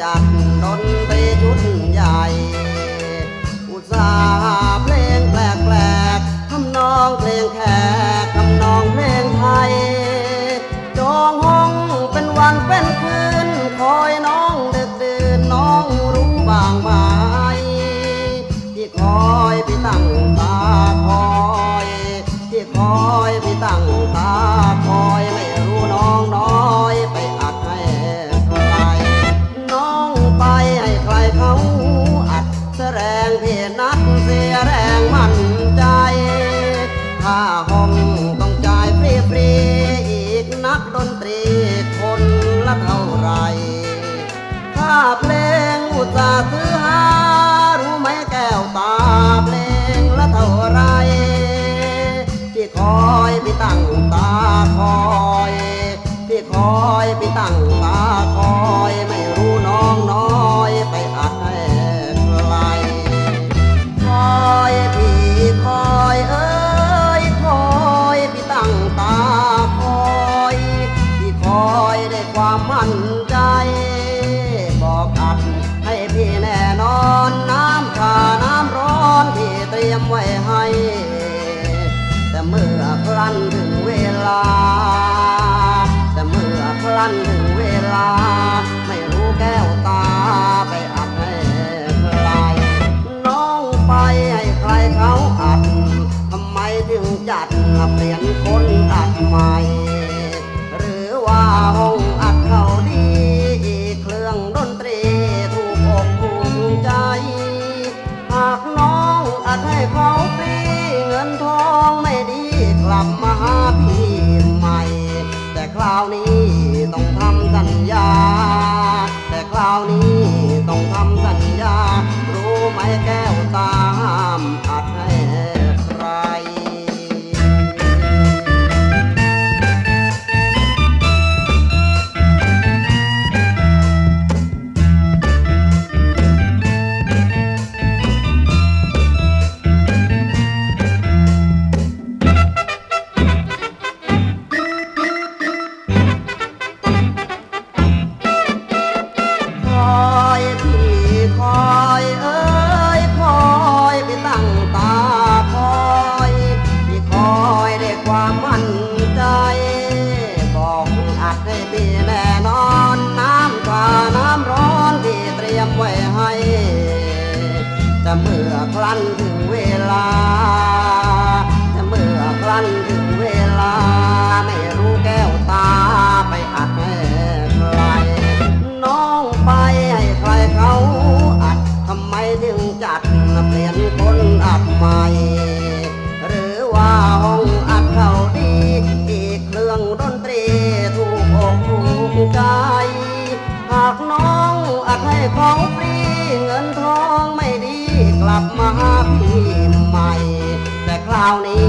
จัดนนไปชุดใหญ่ อุตสาห์เพลงแปลกๆทำนองเพลง อยพี่ตั้งตาคอยไม่รู้น้องน้อยไปอัดให้ใครคอยพี่คอยเอ้ยคอยพี่ตั้งตาคอยพี่คอยได้ความมั่นใจ จัดเปลี่ยนคนอัดใหม่ หรือว่าห้องอัดเขาดี เครื่องดนตรีถูกอกถูกใจ หากน้องอัดให้เขาฟรีเงินทองไม่ดีกลับมาหาพี่ใหม่ แต่คราวนี้ต้องทำสัญญา แต่คราวนี้ต้องทำสัญญา รู้ไหมแก้ว อครั้นถึงเวลาเมื่อครั้นถึงเวลา ไม่รู้แก้วตาไปอัดให้ใคร น้องไปให้ใครเขาอัดทำไมถึงจัดเปลี่ยนคนอัดใหม่ หรือว่าห้องอัดเขาดี อีกเครื่องดนตรีถูกอกถูกใจ หากน้องอัดให้เขา ทอ